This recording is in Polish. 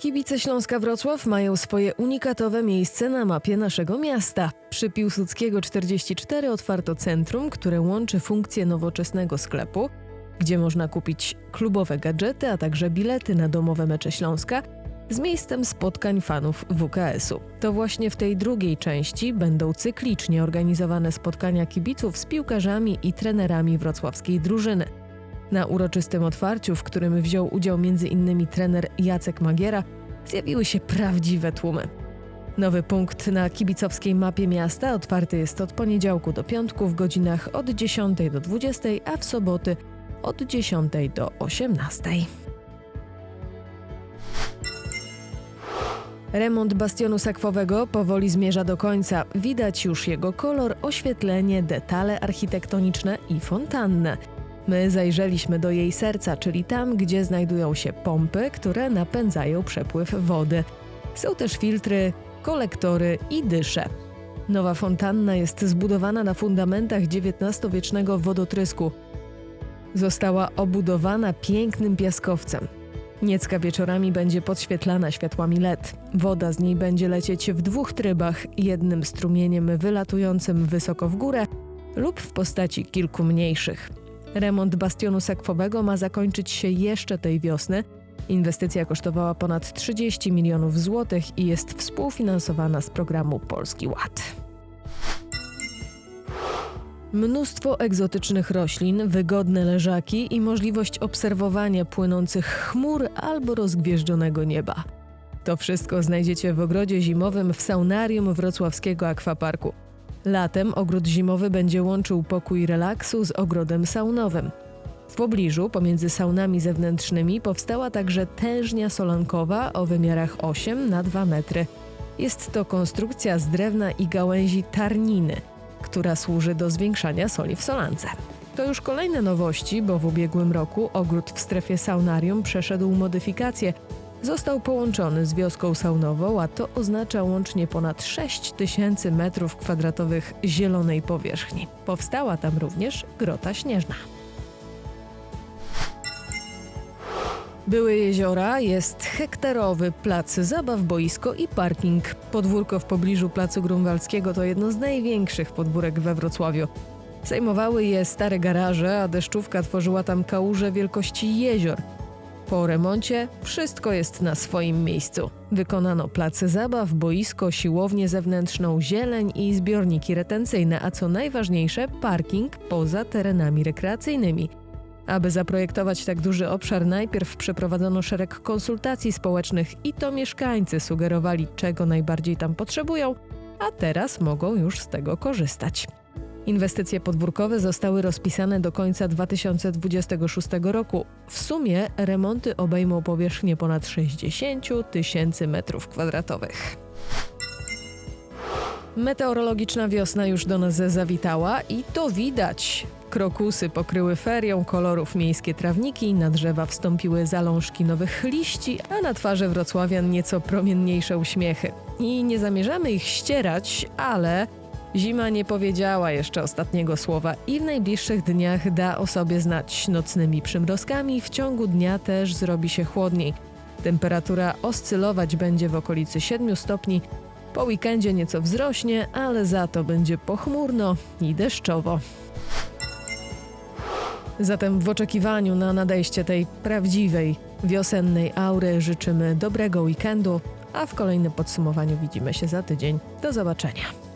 Okolice Śląska Wrocław mają swoje unikatowe miejsce na mapie naszego miasta. Przy Piłsudskiego 44 otwarto centrum, które łączy funkcję nowoczesnego sklepu, gdzie można kupić klubowe gadżety, a także bilety na domowe mecze Śląska, z miejscem spotkań fanów WKS-u. To właśnie w tej drugiej części będą cyklicznie organizowane spotkania kibiców z piłkarzami i trenerami wrocławskiej drużyny. Na uroczystym otwarciu, w którym wziął udział m.in. trener Jacek Magiera, zjawiły się prawdziwe tłumy. Nowy punkt na kibicowskiej mapie miasta otwarty jest od poniedziałku do piątku w godzinach od 10 do 20, a w soboty od 10 do 18. Remont bastionu sakwowego powoli zmierza do końca. Widać już jego kolor, oświetlenie, detale architektoniczne i fontannę. My zajrzeliśmy do jej serca, czyli tam, gdzie znajdują się pompy, które napędzają przepływ wody. Są też filtry, kolektory i dysze. Nowa fontanna jest zbudowana na fundamentach XIX-wiecznego wodotrysku. Została obudowana pięknym piaskowcem. Niecka wieczorami będzie podświetlana światłami LED. Woda z niej będzie lecieć w dwóch trybach: jednym strumieniem wylatującym wysoko w górę lub w postaci kilku mniejszych. Remont bastionu sekwowego ma zakończyć się jeszcze tej wiosny. Inwestycja kosztowała ponad 30 milionów złotych i jest współfinansowana z programu Polski Ład. Mnóstwo egzotycznych roślin, wygodne leżaki i możliwość obserwowania płynących chmur albo rozgwieżdżonego nieba. To wszystko znajdziecie w ogrodzie zimowym w saunarium wrocławskiego akwaparku. Latem ogród zimowy będzie łączył pokój relaksu z ogrodem saunowym. W pobliżu, pomiędzy saunami zewnętrznymi, powstała także tężnia solankowa o wymiarach 8 na 2 metry. Jest to konstrukcja z drewna i gałęzi tarniny, która służy do zwiększania soli w solance. To już kolejne nowości, bo w ubiegłym roku ogród w strefie saunarium przeszedł modyfikację – został połączony z wioską saunową, a to oznacza łącznie ponad 6 tysięcy metrów kwadratowych zielonej powierzchni. Powstała tam również grota śnieżna. Były jeziora, jest hektarowy plac zabaw, boisko i parking. Podwórko w pobliżu Placu Grunwaldzkiego to jedno z największych podwórek we Wrocławiu. Zajmowały je stare garaże, a deszczówka tworzyła tam kałuże wielkości jezior – po remoncie wszystko jest na swoim miejscu. Wykonano place zabaw, boisko, siłownię zewnętrzną, zieleń i zbiorniki retencyjne, a co najważniejsze, parking poza terenami rekreacyjnymi. Aby zaprojektować tak duży obszar, najpierw przeprowadzono szereg konsultacji społecznych i to mieszkańcy sugerowali, czego najbardziej tam potrzebują, a teraz mogą już z tego korzystać. Inwestycje podwórkowe zostały rozpisane do końca 2026 roku. W sumie remonty obejmą powierzchnię ponad 60 tysięcy metrów kwadratowych. Meteorologiczna wiosna już do nas zawitała i to widać. Krokusy pokryły ferią kolorów miejskie trawniki, na drzewa wstąpiły zalążki nowych liści, a na twarze wrocławian nieco promienniejsze uśmiechy. I nie zamierzamy ich ścierać, ale Zima nie powiedziała jeszcze ostatniego słowa i w najbliższych dniach da o sobie znać nocnymi przymrozkami, w ciągu dnia też zrobi się chłodniej. Temperatura oscylować będzie w okolicy 7 stopni, po weekendzie nieco wzrośnie, ale za to będzie pochmurno i deszczowo. Zatem w oczekiwaniu na nadejście tej prawdziwej wiosennej aury życzymy dobrego weekendu, a w kolejnym podsumowaniu widzimy się za tydzień. Do zobaczenia.